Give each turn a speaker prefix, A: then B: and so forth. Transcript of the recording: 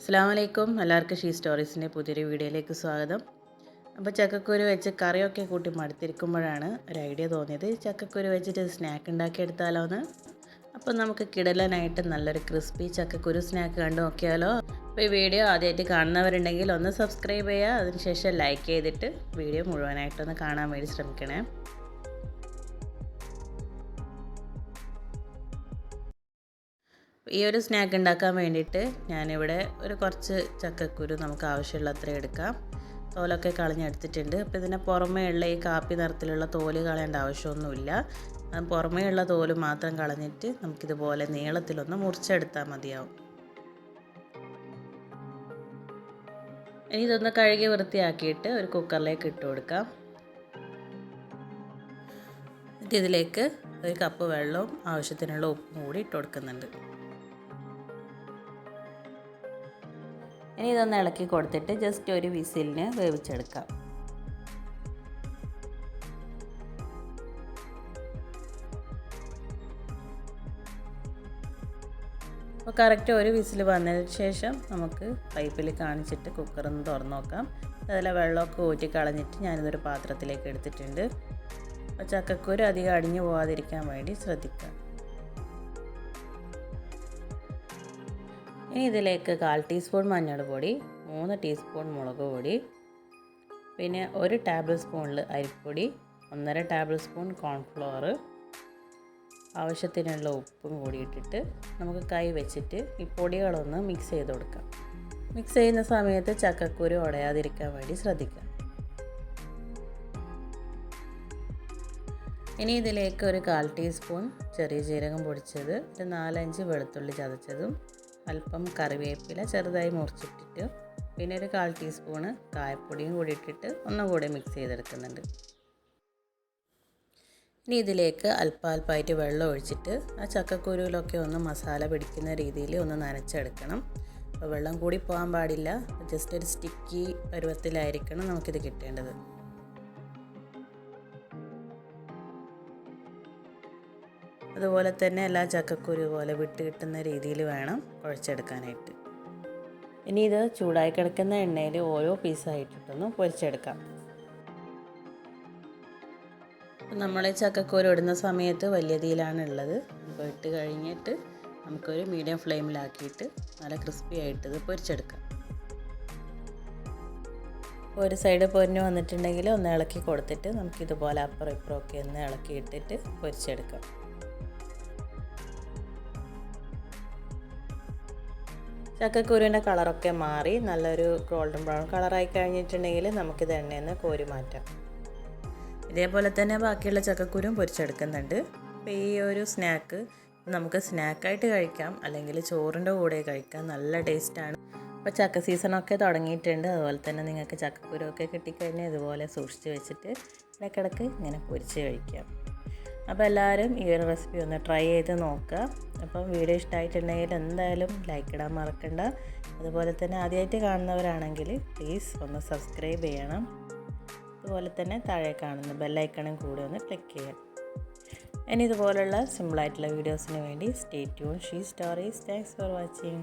A: അസ്സാം വലൈക്കും എല്ലാവർക്കും ഷീ സ്റ്റോറീസിന്റെ പുതിയൊരു വീഡിയോയിലേക്ക് സ്വാഗതം. അപ്പോൾ ചക്കക്കുരു വെച്ച് കറിയൊക്കെ കൂട്ടി മടുത്തിരിക്കുമ്പോഴാണ് ഒരു ഐഡിയ തോന്നിയത്. ചക്കക്കുരു വെച്ചിട്ട് സ്നാക്ക് ഉണ്ടാക്കിയെടുത്താലോ എന്ന്. അപ്പോൾ നമുക്ക് കിടലനായിട്ട് നല്ലൊരു ക്രിസ്പി ചക്കക്കുരു സ്നാക്ക് കണ്ടു നോക്കിയാലോ. അപ്പോൾ ഈ വീഡിയോ ആദ്യമായിട്ട് കാണുന്നവരുണ്ടെങ്കിൽ ഒന്ന് സബ്സ്ക്രൈബ് ചെയ്യുക. അതിനുശേഷം ലൈക്ക് ചെയ്തിട്ട് വീഡിയോ മുഴുവനായിട്ടൊന്ന് കാണാൻ വേണ്ടി ശ്രമിക്കണേ. ഈ ഒരു സ്നാക്ക് ഉണ്ടാക്കാൻ വേണ്ടിയിട്ട് ഞാനിവിടെ ഒരു കുറച്ച് ചക്കക്കുരു നമുക്ക് ആവശ്യമുള്ള അത്ര എടുക്കാം. തോലൊക്കെ കളഞ്ഞെടുത്തിട്ടുണ്ട്. അപ്പോൾ ഇതിന്റെ പുറമേ ഉള്ള ഈ കാപ്പി നിറത്തിലുള്ള തോൽ കളയേണ്ട ആവശ്യമൊന്നുമില്ല. പുറമേ ഉള്ള തോൽ മാത്രം കളഞ്ഞിട്ട് നമുക്കിതുപോലെ നീളത്തിലൊന്ന് മുറിച്ചെടുത്താൽ മതിയാവും. ഇനി ഇതൊന്ന് കഴുകി വൃത്തിയാക്കിയിട്ട് ഒരു കുക്കറിലേക്ക് ഇട്ട് കൊടുക്കാം. എന്നിട്ട് ഇതിലേക്ക് ഒരു കപ്പ് വെള്ളവും ആവശ്യത്തിനുള്ള ഉപ്പും കൂടി ഇട്ട് കൊടുക്കുന്നുണ്ട്. ഇനി ഇതൊന്ന് ഇളക്കി കൊടുത്തിട്ട് ജസ്റ്റ് ഒരു വിസിലിന് വേവിച്ചെടുക്കാം. അപ്പോൾ കറക്റ്റ് ഒരു വിസിൽ വന്നതിന് ശേഷം നമുക്ക് പൈപ്പിൽ കാണിച്ചിട്ട് കുക്കറൊന്ന് തുറന്നു നോക്കാം. അതിലെ വെള്ളമൊക്കെ ഊറ്റി കളഞ്ഞിട്ട് ഞാനിതൊരു പാത്രത്തിലേക്ക് എടുത്തിട്ടുണ്ട്. അപ്പോൾ ചക്കക്കുരു അധികം അടിഞ്ഞു പോകാതിരിക്കാൻ വേണ്ടി ശ്രദ്ധിക്കാം ഇനി ഇതിലേക്ക് കാൽ ടീസ്പൂൺ മഞ്ഞൾപ്പൊടി മൂന്ന് ടീസ്പൂൺ മുളക് പൊടി പിന്നെ ഒരു ടേബിൾ സ്പൂണിൽ അരിപ്പൊടി ഒന്നര ടേബിൾ സ്പൂൺ കോൺഫ്ലോർ ആവശ്യത്തിനുള്ള ഉപ്പും കൂടി ഇട്ടിട്ട് നമുക്ക് കൈ വെച്ചിട്ട് ഈ പൊടികളൊന്ന് മിക്സ് ചെയ്ത് കൊടുക്കാം. മിക്സ് ചെയ്യുന്ന സമയത്ത് ചക്കക്കുരു ഉടയാതിരിക്കാൻ വേണ്ടി ശ്രദ്ധിക്കാം ഇനി ഇതിലേക്ക് ഒരു കാൽ ടീസ്പൂൺ ചെറിയ ജീരകം പൊടിച്ചത് ഒരു നാലഞ്ച് വെളുത്തുള്ളി ചതച്ചതും അല്പം കറിവേപ്പില ചെറുതായി മുറിച്ചിട്ടിട്ട് പിന്നെ ഒരു കാൽ ടീസ്പൂണ് കായപ്പൊടിയും കൂടി ഇട്ടിട്ട് ഒന്നും ഒന്നുകൂടി മിക്സ് ചെയ്തെടുക്കുന്നുണ്ട്. ഇനി ഇതിലേക്ക് അല്പാൽപ്പായിട്ട് വെള്ളം ഒഴിച്ചിട്ട് ആ ചക്കക്കുരുവിലൊക്കെ ഒന്ന് മസാല പിടിക്കുന്ന രീതിയിൽ ഒന്ന് നനച്ചെടുക്കണം. അപ്പോൾ വെള്ളം കൂടി പോകാൻ പാടില്ല. ജസ്റ്റ് ഒരു സ്റ്റിക്കി പരുവത്തിലായിരിക്കണം നമുക്കിത് കിട്ടേണ്ടത്. അതുപോലെ തന്നെ എല്ലാ ചക്കക്കുരു പോലെ വിട്ട് കിട്ടുന്ന രീതിയിൽ വേണം കുഴച്ചെടുക്കാനായിട്ട്. ഇനി ഇത് ചൂടായി കിടക്കുന്ന എണ്ണയിൽ ഓരോ പീസായിട്ടിട്ടൊന്ന് പൊരിച്ചെടുക്കാം. നമ്മൾ ചക്കക്കുരു ഇടുന്ന സമയത്ത് വലിയ തീയിലാണ് ഉള്ളത്. അപ്പോൾ ഇട്ട് കഴിഞ്ഞിട്ട് നമുക്കൊരു മീഡിയം ഫ്ലെയിമിലാക്കിയിട്ട് നല്ല ക്രിസ്പി ആയിട്ട് ഇത് പൊരിച്ചെടുക്കാം. ഒരു സൈഡ് പൊരിഞ്ഞ് വന്നിട്ടുണ്ടെങ്കിൽ ഒന്ന് ഇളക്കി കൊടുത്തിട്ട് നമുക്കിതുപോലെ അപ്പുറം ഇപ്പുറമൊക്കെ ഒന്ന് ഇളക്കി ഇട്ടിട്ട് പൊരിച്ചെടുക്കാം. ചക്കക്കുരുവിന്റെ കളറൊക്കെ മാറി നല്ലൊരു ഗോൾഡൻ ബ്രൗൺ കളറായി കഴിഞ്ഞിട്ടുണ്ടെങ്കിൽ നമുക്കിത് എണ്ണയിൽ നിന്ന് കോരി മാറ്റാം. ഇതേപോലെ തന്നെ ബാക്കിയുള്ള ചക്കക്കുരും പൊരിച്ചെടുക്കുന്നുണ്ട്. അപ്പോൾ ഈ ഒരു സ്നാക്ക് നമുക്ക് സ്നാക്കായിട്ട് കഴിക്കാം അല്ലെങ്കിൽ ചോറിന്റെ കൂടെ കഴിക്കാം. നല്ല ടേസ്റ്റാണ്. അപ്പോൾ ചക്ക സീസണൊക്കെ തുടങ്ങിയിട്ടുണ്ട്. അതുപോലെ തന്നെ നിങ്ങൾക്ക് ചക്കക്കുരുവൊക്കെ കിട്ടിക്കഴിഞ്ഞാൽ ഇതുപോലെ സൂക്ഷിച്ച് വെച്ചിട്ട് ഇടയ്ക്കിടയ്ക്ക് ഇങ്ങനെ പൊരിച്ച് കഴിക്കാം. അപ്പോൾ എല്ലാവരും ഈ ഒരു റെസിപ്പി ഒന്ന് ട്രൈ ചെയ്ത് നോക്കുക. അപ്പം വീഡിയോ ഇഷ്ടമായിട്ടുണ്ടെങ്കിൽ എന്തായാലും ലൈക്ക് ഇടാൻ മറക്കണ്ട. അതുപോലെ തന്നെ ആദ്യമായിട്ട് കാണുന്നവരാണെങ്കിൽ പ്ലീസ് ഒന്ന് സബ്സ്ക്രൈബ് ചെയ്യണം. അതുപോലെ തന്നെ താഴെ കാണുന്ന ബെല്ലൈക്കണും കൂടി ഒന്ന് ക്ലിക്ക് ചെയ്യാം ഇനി ഇതുപോലുള്ള സിമ്പിളായിട്ടുള്ള വീഡിയോസിന് വേണ്ടി stay tune She Stories thanks for watching